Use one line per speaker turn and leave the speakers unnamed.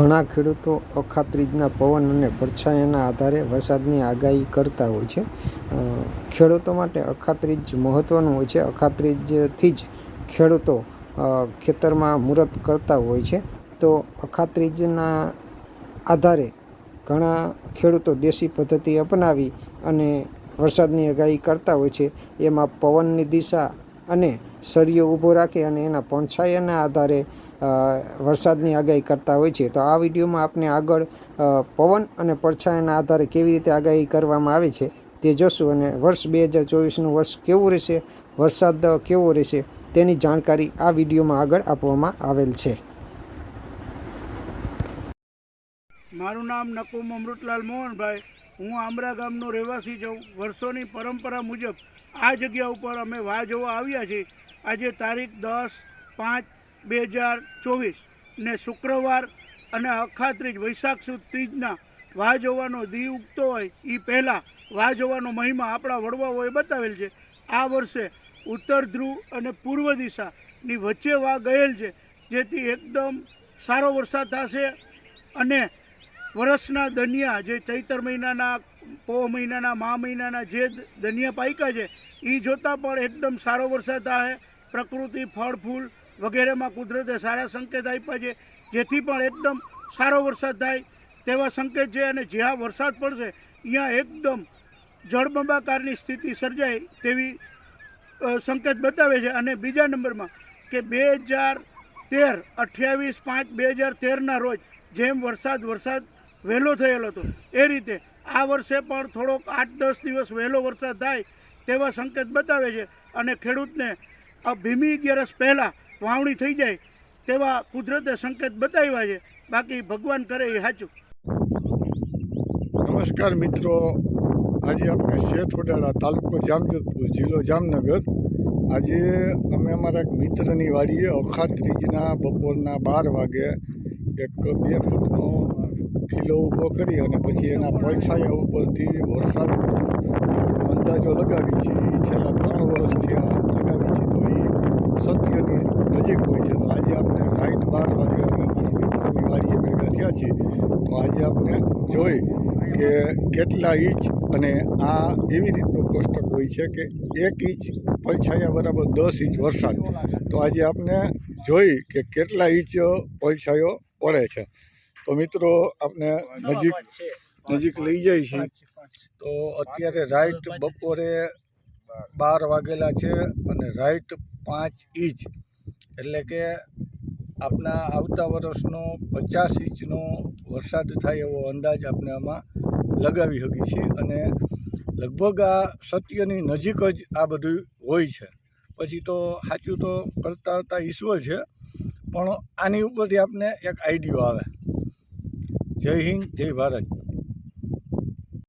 ઘણા ખેડૂતો અખાત્રીજના પવન અને પડછાયાના આધારે વરસાદની આગાહી કરતા હોય છે. ખેડૂતો માટે અખાત્રીજ મહત્ત્વનું હોય છે. અખાત્રીજથી જ ખેડૂતો ખેતરમાં મુહૂર્ત કરતા હોય છે. તો અખાત્રીજના આધારે ઘણા ખેડૂતો દેશી પદ્ધતિ અપનાવી અને વરસાદની આગાહી કરતા હોય છે. એમાં પવનની દિશા અને સળિયો ઊભો રાખે અને એના પડછાયાના આધારે વરસાદની આગાહી કરતા હોય છે. તો આ વિડીયોમાં આપને આગળ પવન અને પડછાયાના આધારે કેવી રીતે આગાહી કરવામાં આવે છે તે જોશું અને વર્ષ બે હજાર ચોવીસનું વર્ષ કેવું રહેશે, વરસાદ કેવો રહેશે તેની જાણકારી આ વિડીયોમાં આગળ આપવામાં આવેલ છે.
મારું નામ નકુમ અમૃતલાલ મોહનભાઈ. હું આમરા ગામનો રહેવાસી છું. વર્ષોની પરંપરા મુજબ આ જગ્યા ઉપર અમે વાહ જોવા આવ્યા છીએ. આજે તારીખ દસ પાંચ બે હજાર ચોવીસ ને શુક્રવાર અને અખાત્રીજ વૈશાખ સુદ ત્રીજના વાહ જોવાનો દી ઉગતો હોય એ પહેલાં વાહ જોવાનો મહિમા આપણા વડવાઓએ બતાવેલ છે. આ વર્ષે ઉત્તર ધ્રુવ અને પૂર્વ દિશાની વચ્ચે વાહ ગયેલ છે, જેથી એકદમ સારો વરસાદ થશે અને વરસના દનિયા જે ચૈતર મહિનાના પોહ મહિનાના, મા મહિનાના જે દનિયા પાયકા છે એ જોતાં પણ એકદમ સારો વરસાદ આવે પ્રકૃતિ ફળ, ફૂલ વગેરેમાં કુદરતે સારા સંકેત આપ્યા છે, જેથી પણ એકદમ સારો વરસાદ થાય તેવા સંકેત છે અને જ્યાં વરસાદ પડશે, ત્યાં એકદમ જળબંબાકારની સ્થિતિ સર્જાય તેવી સંકેત બતાવે છે. અને બીજા નંબરમાં કે બે હજાર તેર, અઠ્યાવીસ પાંચ બે હજાર તેરના રોજ જેમ વરસાદ વરસાદ વહેલો થયેલો હતો, એ રીતે આ વર્ષે પણ થોડોક આઠ દસ દિવસ વહેલો વરસાદ થાય તેવા સંકેત બતાવે છે. અને ખેડૂતને ભીમી ગેરસ પહેલાં વાવણી થઈ જાય તેવા કુદરતે સંકેત બતાવ્યા છે. બાકી ભગવાન કરે એ સાચું.
નમસ્કાર મિત્રો. આજે આપણે શેઠ વડાળા તાલુકો જામજોધપુર જિલ્લો જામનગર. આજે અમે અમારા એક મિત્રની વાડીએ અખાત્રીજના બપોરના બાર વાગે એક બે ફૂટનો ખીલો ઊભો કરી અને પછી એના પડછાયા ઉપરથી વરસાદ અંદાજો લગાવી છે. છેલ્લા ત્રણ વર્ષથી આ લગાવી છે તો એ સત્યની નજીક હોય છે તો આજે આપણે રાઈટ બાર વાગે અમે અમારા મિત્રની વાડીએ ભેગા છીએ તો આજે આપણે જોઈ કે કેટલા ઇંચ અને આ એવી રીતનું કોષ્ટક હોય છે કે એક ઇંચ પડછાયા બરાબર દસ ઇંચ વરસાદ. તો આજે આપણે જોઈ કે કેટલા ઇંચ પડછાયો પડે છે. તો મિત્રો, આપણે નજીક નજીક લઈ જઈએ છીએ તો અત્યારે રાઈટ બપોરે બાર વાગેલા છે અને રાઈટ પાંચ ઇંચ. એટલે કે આપણા આવતા વર્ષનો પચાસ ઇંચનો વરસાદ થાય એવો અંદાજ આપણે આમાં લગાવી શકીએ છીએ અને લગભગ આ સત્યની નજીક જ આ બધું હોય છે. પછી તો સાચું તો કરતા કરતા ઈશ્વર છે, પણ આની ઉપરથી આપને એક આઈડિયો આવે. જય હિન્દ, જય ભારત.